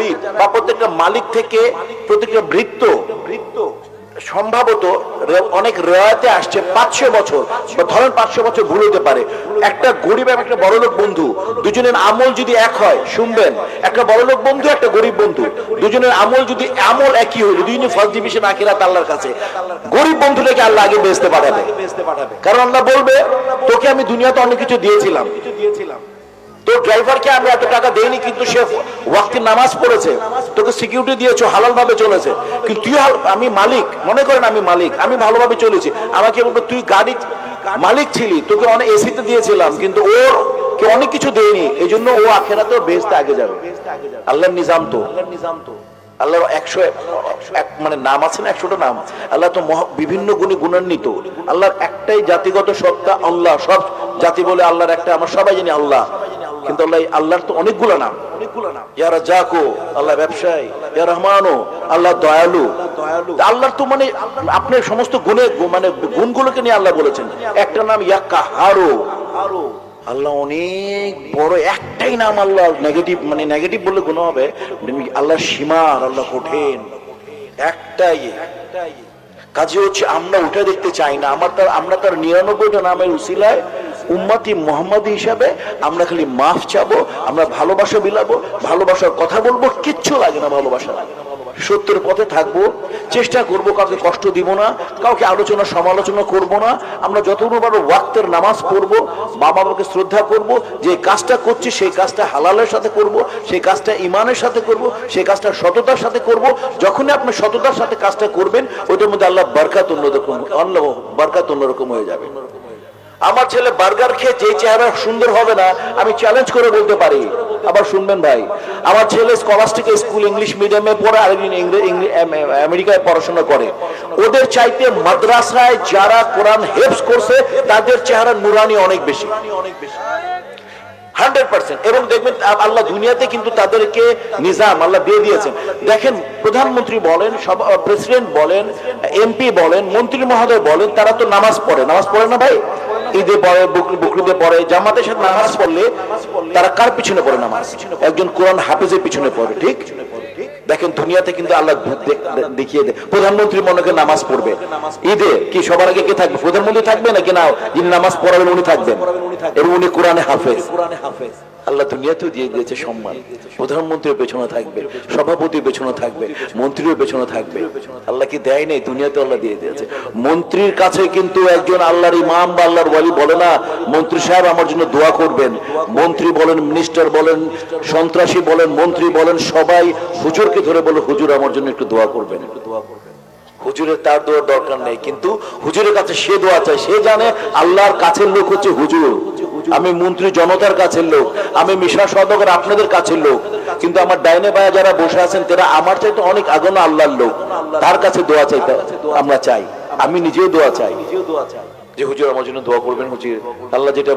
গরিব বা প্রত্যেকটা মালিক থেকে প্রত্যেকটা বৃত্ত বৃত্ত সম্ভবত অনেক রেওয়াতে আসছে পাঁচশো বছর বা ধরেন পাঁচশো বছর ভুল হতে পারে। একটা গরিব এবং একটা বড়লোক বন্ধু, দুজনের আমল যদি এক হয়, শুনবেন, একটা বড়লোক বন্ধু, একটা গরিব বন্ধু, দুজনের আমল যদি আমল একই হইল দুজনে ফার্স্ট ডিভিশন আখিরাত আল্লাহর কাছে, গরিব বন্ধুটাকে আল্লাহ আগে বেচতে পাঠাবে। কারণ আল্লাহ বলবে, তোকে আমি দুনিয়াতে অনেক কিছু দিয়েছিলাম কিছু দিয়েছিলাম। আমি মালিক আমি ভালোভাবে চলেছি। আমাকে তুই গাড়ি, মালিক ছিলি, তোকে অনেক এসিতে দিয়েছিলাম, কিন্তু ওর কে অনেক কিছু দেয়নি। এই জন্য ও আখেরাতেও বেসতে আগে যাবে। আল্লাহর নিজাম তো। আল্লাহর একশো, এক মানে নাম আছে না, একশোটা নাম। আল্লাহ তো বিভিন্ন গুণে গুণান্বিত। আল্লাহর একটাই জাতিগত সত্তা আল্লাহ। সব জাতি বলে আল্লাহর একটা, আমরা সবাই জানি আল্লাহ। কিন্তু আল্লাহ, আল্লাহর তো অনেকগুলো নাম। ইয়ারা জাকো আল্লাহ ব্যবসায়ী। রহমানো, আল্লাহ দয়ালু। আল্লাহর তো মানে আপনার সমস্ত গুণে মানে গুণগুলোকে নিয়ে আল্লাহ বলেছেন। একটা নাম ইয়াক্কা হারো হারো আল্লাহ অনেক বড় একটাই নাম আল্লাহ নেগেটিভ মানে নেগেটিভ বললে গুণ হবে। আল্লাহ সীমার, আল্লাহ কঠিন। একটাই। কাজে হচ্ছে আমরা উঠে দেখতে চাই না। আমার তার, আমরা তার নিরানব্বইটা নামের উসিলায় উম্মতি মোহাম্মদ হিসাবে আমরা খালি মাফ চাবো, আমরা ভালোবাসা বিলাবো, ভালোবাসার কথা বলব, কিচ্ছু লাগে না ভালোবাসা। লাগে সত্যের পথে থাকব, চেষ্টা করব, কাউকে কষ্ট দিব না, কাউকে আলোচনা, সমালোচনা করব না। আমরা পারব ওয়াক্তের নামাজ পড়ব মা বাবাকে শ্রদ্ধা করব, যে কাজটা করছি সেই কাজটা হালালের সাথে করব, সেই কাজটা ইমানের সাথে করব, সেই কাজটা সততার সাথে করব। যখনই আপনি সততার সাথে কাজটা করবেন, ওইটার মধ্যে আল্লাহ বারকাত অন্যরকম আল্লাহ বারকাত অন্যরকম হয়ে যাবে। আমার ছেলে বার্গার খেয়ে যে চেহারা সুন্দর হবে না, আমি চ্যালেঞ্জ করে বলতে পারি। আবার শুনবেন ভাই, আমার ছেলে স্কলাস্টিক স্কুল ইংলিশ মিডিয়ামে পড়ে আর একদিন ইংরে- ইংরে- আম- আমেরিকায় পড়াশোনা করে। ওদের চাইতে মাদ্রাসায় যারা কোরআন হেফস করছে, তাদের চেহারা নুরানি অনেক বেশি। অনেক বেশি হান্ড্রেড পার্সেন্ট এবং দেখবেন আল্লাহ দুনিয়াতে কিন্তু তাদেরকে নিজাম, আল্লাহ দিয়ে দিয়েছেন। দেখেন, প্রধানমন্ত্রী বলেন, সব প্রেসিডেন্ট বলেন, এমপি বলেন, মন্ত্রী মহোদয় বলেন, তারা তো নামাজ পড়ে। নামাজ পড়ে না ভাই? ঈদে পড়ে বকরিদে পড়ে, জামাতের সাথে নামাজ পড়লে তারা কার পিছনে পড়ে নামাজ? একজন কোরআন হাফিজের পিছনে পড়ে, ঠিক? দেখেন, দুনিয়াতে কিন্তু আল্লাহ দেখিয়ে দেয়। প্রধানমন্ত্রী মনে করে নামাজ পড়বে। ঈদে কি সবার আগে কে থাকবে? প্রধানমন্ত্রী থাকবে নাকি না যিনি নামাজ পড়াবেন উনি থাকবেন। এবং উনি কোরআনে হাফেজ কোরআনে হাফেজ। আল্লাহ দুনিয়াতেও দিয়ে দিয়েছে সম্মান। প্রধানমন্ত্রীর পেছনে থাকবে সভাপতির পেছনে থাকবে মন্ত্রীর পেছনে থাকবে। আল্লাহ কি দেয় নাই? দুনিয়াতে আল্লাহ দিয়ে দিয়েছে। মন্ত্রীর কাছে কিন্তু একজন আল্লাহর ইমাম বা আল্লাহর ওয়ালি বলে না, মন্ত্রী সাহেব আমার জন্য দোয়া করবেন। মন্ত্রী বলেন, মিনিস্টার বলেন, সন্ত্রাসী বলেন, মন্ত্রী বলেন, সবাই হুজুরকে ধরে বলে, হুজুর আমার জন্য একটু দোয়া করবেন। একটু দোয়া করবেন হুজুরের তার দোয়ার দরকার নেই, কিন্তু হুজুরের কাছে সে দোয়া চায়। সে জানে আল্লাহর কাছের লোক হচ্ছে হুজুর। আমি মন্ত্রী জনতার কাছের লোক আমি মিশা সদকের আপনাদের কাছের লোক কিন্তু আমার ডাইনে বায়া যারা বসে আছেন তারা আমার চাইতে অনেক আগুন আল্লাহর লোক। তার কাছে দোয়া চাইতে আমরা চাই। আমি নিজেও দোয়া চাই। যে হুজুর আমার জন্য দোয়া করবেন হুজুর। আল্লাহ যেটা